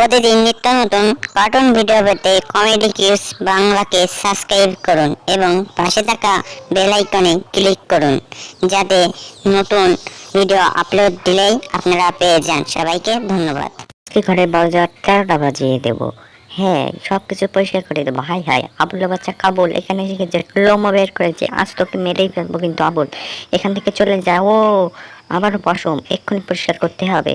প্রতিদিন নিত্য নতুন কার্টুন ভিডিও পেতে কমেডি কিউস বাংলাকে সাবস্ক্রাইব করুন এবং পাশে থাকা বেল আইকনে ক্লিক করুন। যাতে নতুন ভিডিও আপলোড দিলেই আপনারা পেয়ে যান। সবাইকে ধন্যবাদ। আজকে ঘরের দরজা তেরোটা বাজিয়ে দেবো। হ্যাঁ সব কিছু পরিষ্কার করে দেবো। হাই হাই, আবুল বাচ্চা কাবুল, এখানে এসে যে লোমা বের করেছে। আজ তোকে মেরেই ফেলব কিন্তু আবুল। এখান থেকে চলে যায় ও, আবারও পশম। এক্ষুনি পরিষ্কার করতে হবে।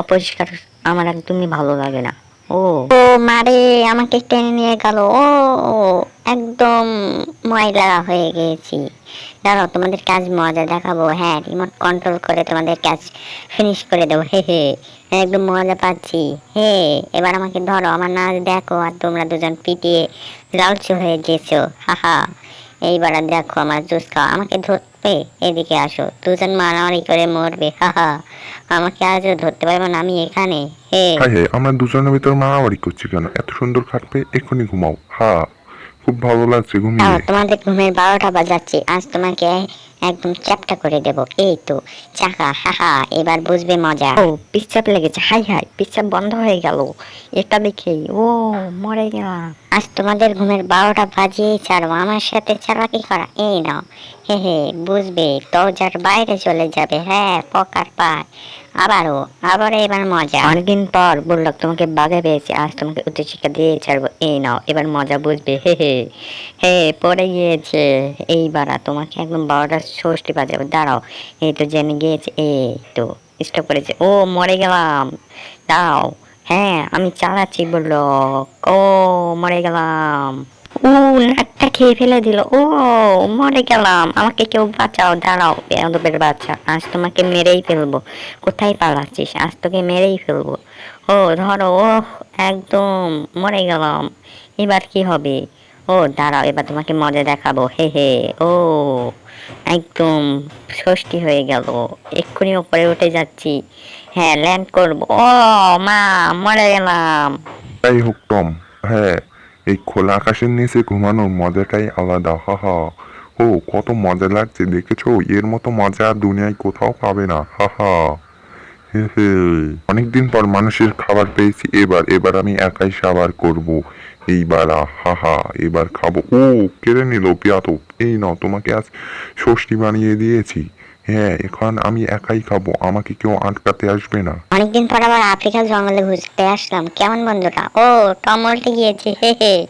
অপরিষ্কার আমার একদমই ভালো লাগে না। ও। ও মারে আমাকে টেনে নিয়ে গেল। ও একদম ময়লা হয়ে গেছি। দাঁড়াও, তোমাদের কাজ মজা দেখাবো। হ্যাঁ রিমোট কন্ট্রোল করে তোমাদের কাজ ফিনিশ করে দেবো। হে হে, একদম মজা পাচ্ছি। হে, এবার আমাকে ধরো, আমার নাচ দেখো, আর তোমরা দুজন পিটিয়ে লালচু হয়ে গেছো। হাহা এইবার বাড়া দেখো আমার জুস খাও আমাকে ধরবে এদিকে আসো। দুজন মারামারি করে মরবে হাহা আমাকে আজও ধরতে পারব না আমি এখানে হে। হাই হাই আমরা দুজনের ভিতর মারামারি করছি কেন? এত সুন্দর খাট পেয়ে এক্ষুনি ঘুমাও হ্যাঁ খুব ভালো লাগছে ঘুমিয়ে। তোমাদের ঘুমের বারোটা বাজাচ্ছে আজ তোমাকে একদম চ্যাপটা করে দেব। এই তো চাকা হাহা এবার বুঝবে মজা। ও পিচ্ছাপ লেগেছে হাই হাই পিচ্ছাপ বন্ধ হয়ে গেল। এটা দেখেই ও মরে গেলাম। আজ তোমাদের ঘুমের বারোটা বাজিয়ে ছাড়ো আমার সাথে চালাকি করা? এই নাও হে বুঝবে, দরজার বাইরে চলে যাবে হ্যাঁ পকার পায়। আবারও আবারও এবার মজা। অনেকদিন পর বললাম তোমাকে বাগে পেয়েছি, আজ তোমাকে উচ্চশিক্ষা দিয়ে ছাড়বো। এই নাও, এবার মজা, বুঝবে, হে হে। হে, পড়ে গিয়েছে। এইবার তোমাকে একদম বারোটা ষষ্ঠী বাজাবে। দাঁড়াও, এই তো জেনে গিয়েছে, এই তো স্টপ করেছে। ও, মরে গেলাম। দাও হ্যাঁ আমি চালাচ্ছি, বলল। ও, মরে গেলাম। ও নাকটা খেয়ে ফেলে দিল। ও, মরে গেলাম। আমাকে কেউ বাঁচাও, দাঁড়াও। বেয়াদবের বাচ্চা, আজ তোমাকে মেরেই ফেলব। কোথায় পালাচ্ছিস? আজ তোকে মেরেই ফেলব। ও, ধরো ও একদম মরে গেলাম। এবার কি হবে? ও, দাঁড়াও, এবার তোমাকে মজা দেখাবো। হে হে, ও, একদম ষষ্ঠী হয়ে গেল। এক্ষুনি ওপরে উঠে যাচ্ছি। হ্যাঁ ল্যান্ড করব। ও, মা, মরে গেলাম। হ্যাঁ। এই খোলা আকাশের নিচে ঘুমানোর মজাটাই আলাদা হা হা ও, কত মজা লাগছে, দেখেছ? এর মতো মজা দুনিয়ায় কোথাও পাবে না হে হে। অনেকদিন পর মানুষের খাবার পেয়েছি, এবার এবার আমি একাই সাবার করব। এইবার হা হা এবার খাব। ও, কেড়ে নিল পিয়াতো। এই নাও, তোমাকে আজ ষষ্ঠী বানিয়ে দিয়েছি। হ্যাঁ এখন আমি একাই খাব, আমাকে কেউ আটকাতে আসবে না। অনেকদিন পর আবার আফ্রিকার জঙ্গলে ঘুরতে আসলাম। কেমন বন্ধুটা ও টম উল্টে গিয়েছে, হে হে।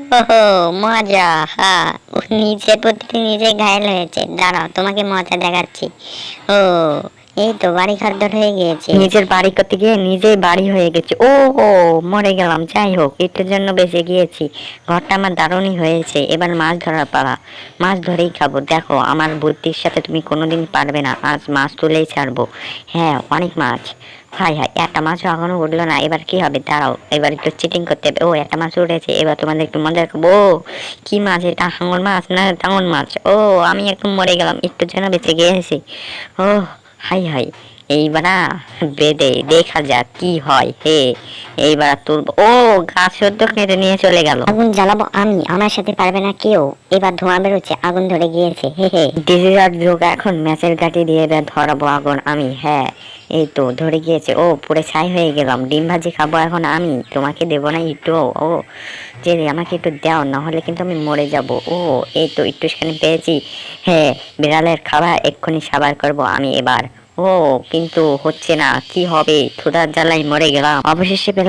ওহো মজা, হা। ও নিজের প্রতি নিজে ঘায়ল হয়েছে। দাঁড়াও, তোমাকে মজা দেখাচ্ছি। ও এই তো বাড়ি খাদ্য হয়ে গিয়েছে। নিজের বাড়ি করতে গিয়ে নিজেই বাড়ি হয়ে গেছে। ও ও মরে গেলাম, যাই হোক, এটার জন্য বেঁচে গিয়েছি। ঘরটা আমার দারুণই হয়েছে, এবার মাছ ধরার পালা। মাছ ধরেই খাব। দেখো, আমার বুদ্ধির সাথে তুমি কোনোদিন পারবে না, আজ মাছ তুলেই ছাড়বো। হ্যাঁ অনেক মাছ। হাই হাই, একটা মাছও এখনও উঠল না, এবার কি হবে? দাঁড়াও, এবার একটু চিটিং করতে হবে। ও, একটা মাছ উঠেছে, এবার তোমাদের একটু মজা দেখাবো ও, কি মাছ এটা? হাঙর মাছ না টাঙন মাছ? ও, আমি একদম মরে গেলাম একটু যেন বেঁচে গিয়েছি। ও はいはい。এইবার বেদে দেখা যাক কি হয় হে এইবার তুলবো ও গাছ সদ্য কেটে নিয়ে চলে গেল। আগুন জ্বালাবো আমি আমার সাথে পারবে না কেউ। এবার ধোঁয়া বেরোচ্ছে আগুন ধরে গিয়েছে হে হে। ডিজিটাল যুগ এখন ম্যাচের গাটি দিয়ে এবার ধরাবো আগুন আমি হ্যাঁ এই তো ধরে গিয়েছে ও পুরে ছাই হয়ে গেলাম। ডিম ভাজি খাব এখন আমি তোমাকে দেবো না একটু ও। যে আমাকে একটু দাও না হলে কিন্তু আমি মরে যাব ও। এই তো একটু সেখানে পেয়েছি হ্যাঁ বিড়ালের খাবার এক্ষুনি সাবার করব আমি এবার। ও কিন্তু হচ্ছে না। কি হবে? ক্ষুধার জ্বালায় মরে গেলাম। অবশেষে পেলাম